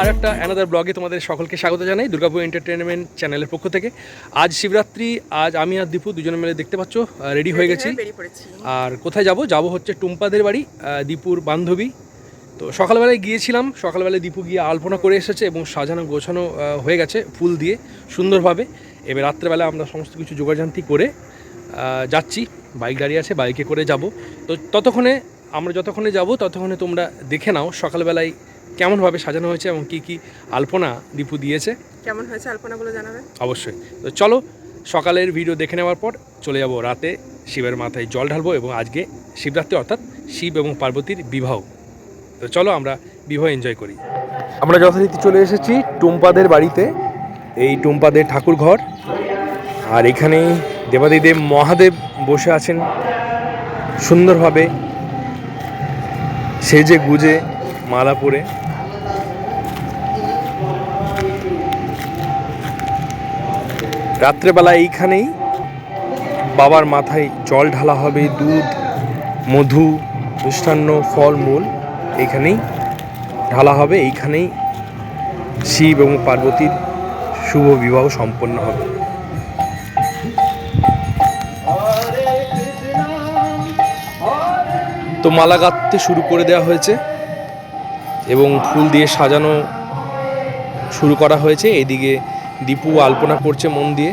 আর একটা অ্যানাদার ব্লগে তোমাদের সকলকে স্বাগত জানাই দুর্গাপুর এন্টারটেনমেন্ট চ্যানেলের পক্ষ থেকে। আজ শিবরাত্রি আজ আমি আর দীপু দুজনে মিলে দেখতে পাচ্ছ রেডি হয়ে গেছি। আর কোথায় যাব? যাব হচ্ছে টুম্পাদের বাড়ি দীপুর বান্ধবী। তো সকালবেলায় গিয়েছিলাম সকালবেলায় দীপু গিয়ে আলপনা করে এসেছে এবং সাজানো গোছানো হয়ে গেছে ফুল দিয়ে সুন্দরভাবে। এবার রাত্রেবেলা আমরা সমস্ত কিছু যোগাযান্তি করে যাচ্ছি। বাইক গাড়ি আছে বাইকে করে যাব। তো ততক্ষণে আমরা যতক্ষণে যাব ততক্ষণে তোমরা দেখে নাও সকালবেলায় কেমনভাবে সাজানো হয়েছে এবং কী কী আলপনা দীপু দিয়েছে। কেমন হয়েছে আলপনাগুলো জানাবে? অবশ্যই। তো চলো সকালের ভিডিও দেখে নেওয়ার পর চলে যাব রাতে শিবের মাথায় জল ঢালবো এবং আজকে শিবরাত্রি অর্থাৎ শিব এবং পার্বতীর বিবাহ। তো চলো আমরা বিবাহ এনজয় করি। আমরা যথারীতি চলে এসেছি টুম্পাদের বাড়িতে এই টুম্পাদের ঠাকুর ঘর আর এখানে দেবাদিদেব মহাদেব বসে আছেন সুন্দরভাবে। সেজে গুজে মালা পরে। রাত্রেবেলা এইখানেই বাবার মাথায় জল ঢালা হবে, দুধ, মধু, মিষ্টান্ন, ফলমূল এইখানেই ঢালা হবে। এইখানেই শিব এবং পার্বতীর শুভ বিবাহ সম্পন্ন হবে। তো মালা গাঁথতে শুরু করে দেওয়া হয়েছে এবং ফুল দিয়ে সাজানো শুরু করা হয়েছে। এদিকে দীপু আলপনা করছে মন দিয়ে।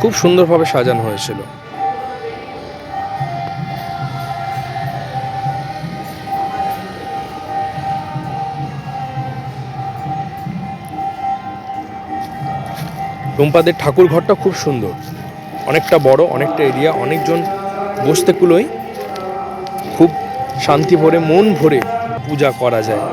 খুব সুন্দরভাবে সাজানো হয়েছিল। টুম্পাদের ঠাকুর ঘরটা খুব সুন্দর। অনেকটা বড়, অনেকটা এরিয়া, অনেকজন বসতে খুব শান্তি ভরে, মন ভরে পূজা করা যায়।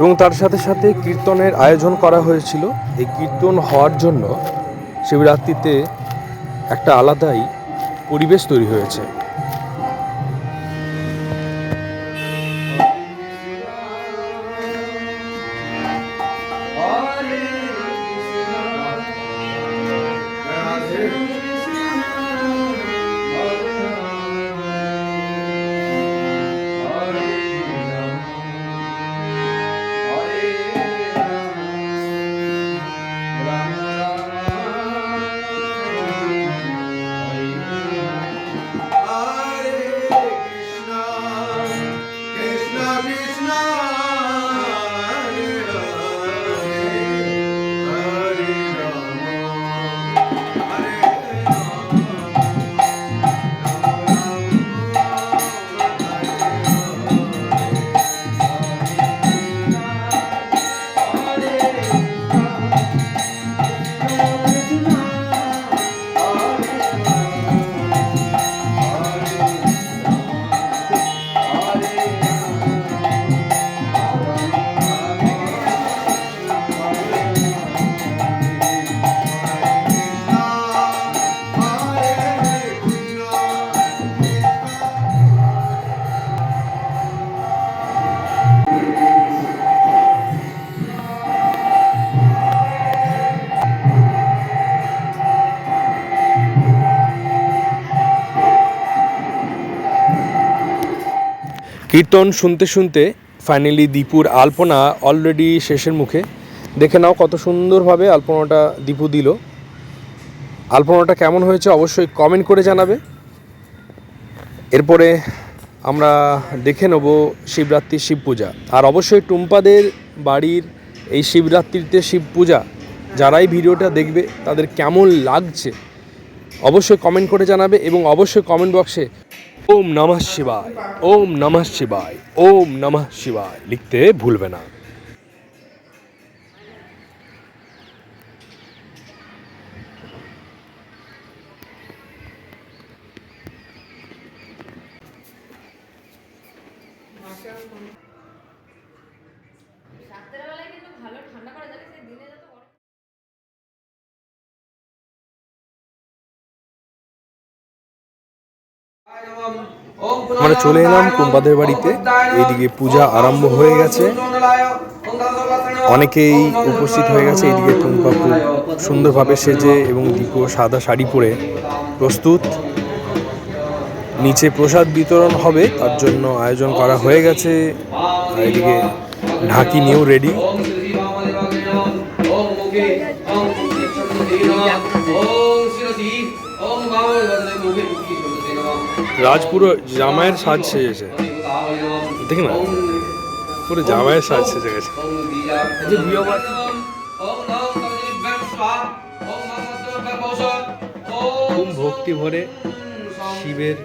এবং তার সাথে সাথে কীর্তনের আয়োজন করা হয়েছিল। এই কীর্তন হওয়ার জন্য শিবরাত্রিতে একটা আলাদাই পরিবেশ তৈরি হয়েছে। কীর্তন শুনতে শুনতে ফাইনালি দীপুর আলপনা অলরেডি শেষের মুখে। দেখে নাও কত সুন্দরভাবে আলপনাটা দীপু দিল। আলপনাটা কেমন হয়েছে অবশ্যই কমেন্ট করে জানাবে। এরপরে আমরা দেখে নেব শিবরাত্রির শিব পূজা। আর অবশ্যই টুম্পাদের বাড়ির এই শিবরাত্রিতে শিব পূজা, যারাই ভিডিওটা দেখবে, তাদের কেমন লাগছে, অবশ্যই কমেন্ট করে জানাবে এবং অবশ্যই কমেন্ট বক্সে ওম নমঃ শিবায় ওম নমঃ শিবায় ওম নমঃ শিবায় লিখতে ভুলবে না Thank you. আমরা চলে এলাম টুম্পাদের বাড়িতে। এইদিকে পূজা আরম্ভ হয়ে গেছে। অনেকেই উপস্থিত হয়ে গেছে। এইদিকে টুম্পা খুব সুন্দরভাবে সেজে এবং দীপু সাদা শাড়ি পরে প্রস্তুত। নিচে প্রসাদ বিতরণ হবে, তার জন্য আয়োজন করা হয়ে গেছে। এদিকে ঢাকি নিয়েও রেডি রাজপুর জামায়ের জামাইয়ের সাজ সেজেছে। দেখি না? পুরো জামাইয়ের সাজ সেজে গেছে। খুব ভক্তি ভরে শিবের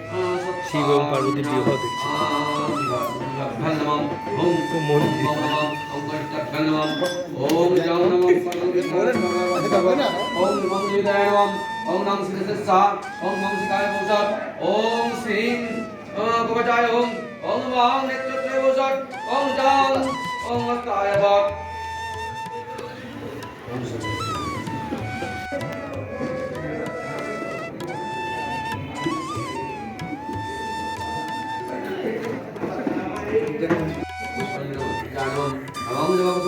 শিব এবং পার্বতীর বিবাহ দেখছে। ওম নম ওম নম ওম शिकाय भूषण ओम श्री गोपचाय ओम ओम वाम नेत्र भूषण ओम जान ओम हस्ताय भक्त Abang jawab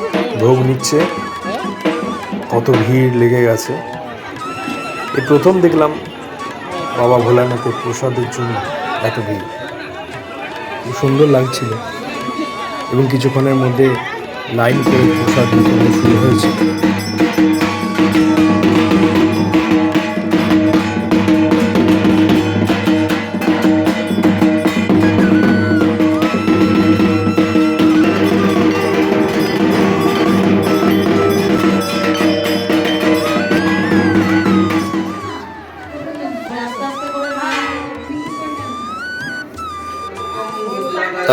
ভোগ নিচ্ছে। কত ভিড় লেগে গেছে। এই প্রথম দেখলাম বাবা ভোলানাথের প্রসাদের জন্য এত ভিড়। খুব সুন্দর লাগছিল। এবং কিছুক্ষণের মধ্যে লাইন করে প্রসাদ শুরু হয়েছে।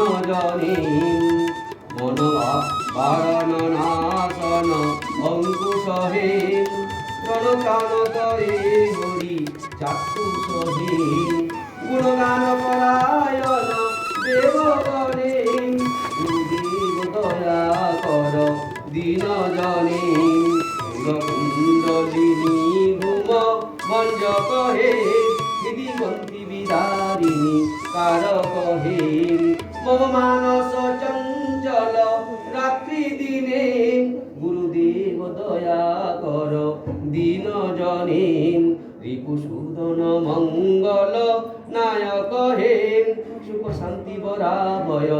দীন জনে মনোবা বারণ নাশন অঙ্কুশ হে প্রণকান তরে হরি চাক্ষুষ হে গুণগান পরায়ণ দেব গণে গুরুদেব দয়া কর দীন জনে কুণ্ডলিনী ভূম বঞ্জ কহে দিগন্তি বিদারিণী কারক হে মম মানস চঞ্চল রাত্রি দিনে গুরুদেব দয়া কর, দীন জনে রিপুসূদন মঙ্গল নায়ক হে সুখ শান্তি বরাভয়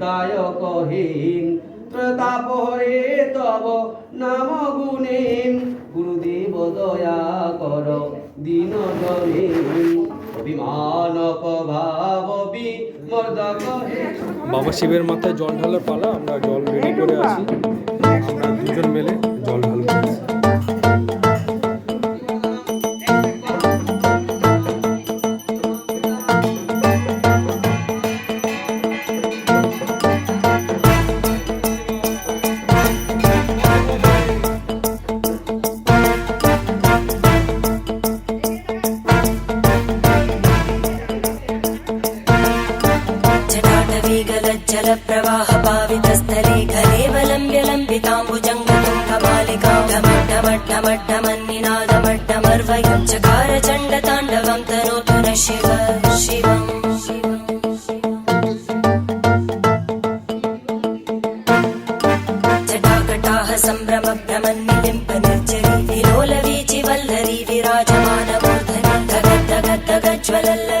দায়ক হে প্রতাপ হরে তব নাম গুণে গুরুদেব দয়া কর, দীন জনে বাবা শিবের মাথায় জল ঢালার পালা, আমরা জল রেডি করে আছি আমরা দুজন মিলে জল ঢালবো। மட்ட மன்னிநாத மட்டமர்வயம் சகார சண்ட தாண்டவம் தனோதுர சிவ சிவம் ஜடாகட்டாக சம்பிரம பிரமன்னிதிம்ப நிர்ஜரி விராஜமான தகத் தகத் தகஜ்வலல்ல